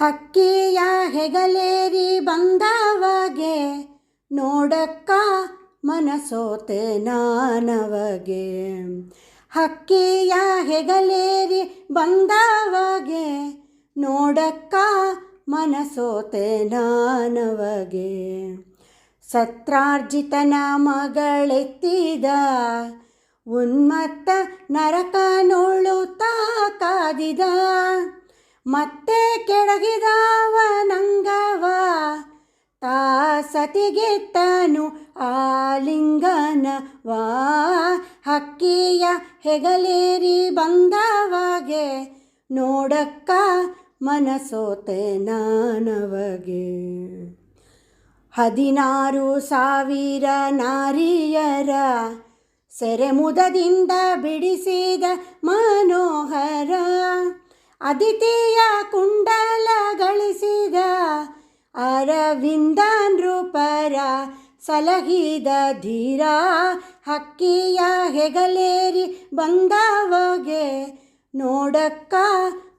ಹಕ್ಕಿಯ ಹೆಗಲೇರಿ ಬಂದವಗೆ, ನೋಡಕ್ಕ ಮನಸೋತೆ ನಾನವಗೆ. ಹಕ್ಕಿಯ ಹೆಗಲೇರಿ ಬಂದವಗೆ, ನೋಡಕ್ಕ ಮನಸೋತೆ ನಾನವಗೆ. ಸತ್ರಾರ್ಜಿತನ ಮಗಳೆತ್ತಿದ, ಉನ್ಮತ್ತ ನರಕ ನೋಳುತ್ತಾ ಕಾದಿದ. ಮತ್ತೆ ಕೆಳಗಿದಾವ ನಂಗವ ತಾ ಸತಿಗೆತ್ತನು ಆಲಿಂಗನವಾ. ಹಕ್ಕಿಯ ಹೆಗಲೇರಿ ಬಂದವಾಗೆ, ನೋಡಕ್ಕ ಮನಸೋತೆ ನಾನವಗೆ. ಹದಿನಾರು ಸಾವಿರ ನಾರಿಯರ ಸೆರೆಮುದದಿಂದ ಬಿಡಿಸಿದ ಮನೋಹರ. ಅದಿತಿಯ ಕುಂಡಲ ಗಳಿಸಿದ ಅರವಿಂದ ನೃಪರ ಸಲಹಿದ ಧೀರ ಹಕ್ಕಿಯ ಹೆಗಲೇರಿ ಬಂದವಗೆ, ನೋಡಕ್ಕ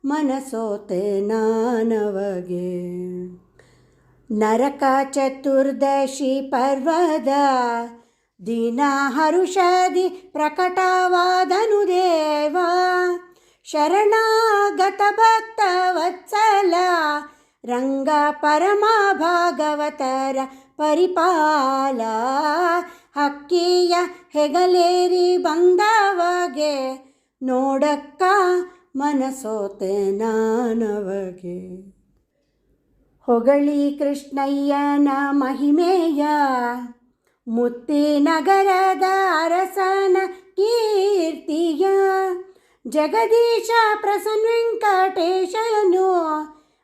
ಮನಸೋತೆ ನಾನವಗೆ. ನರಕ ಚತುರ್ದಶಿ ಪರ್ವದ ದಿನ ಹರುಷದಿ ಪ್ರಕಟವಾದನು ದೇವ. ಶರಣಾಗತ ಭಕ್ತ ವತ್ಸಲ ರಂಗ ಪರಮ ಭಾಗವತರ ಪರಿಪಾಲ ಹಕ್ಕಿಯ ಹೆಗಲೇರಿ ಬಂದವಗೆ ನೋಡಕ್ಕ ಮನಸೋತೆ ನಾನವಗೆ. ಹೊಗಳಿ ಕೃಷ್ಣಯ್ಯನ ಮಹಿಮೆಯ ಮುತ್ತಿನಗರದ ಅರಸನ ಕೀರ್ತಿಯ ಜಗದೀಶ ಪ್ರಸನ್ ವೆಂಕಟೇಶನು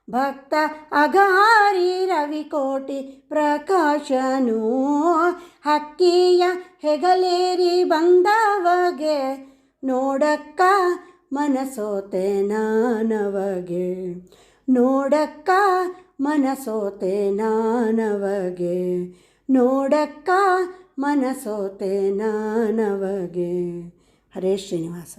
ಭಕ್ತ ಅಗಾರಿ ರವಿಕೋಟಿ ಪ್ರಕಾಶನು, ಹಕ್ಕಿಯ ಹೆಗಲೇರಿ ಬಂದವಗೆ ನೋಡಕ್ಕ ಮನಸೋತೆ ನಾನವಗೆ, ನೋಡಕ್ಕ ಮನಸೋತೆ ನಾನವಗೆ, ನೋಡಕ್ಕ ಮನಸೋತೆ ನಾನವಗೆ. ಹರೇ ಶ್ರೀನಿವಾಸ.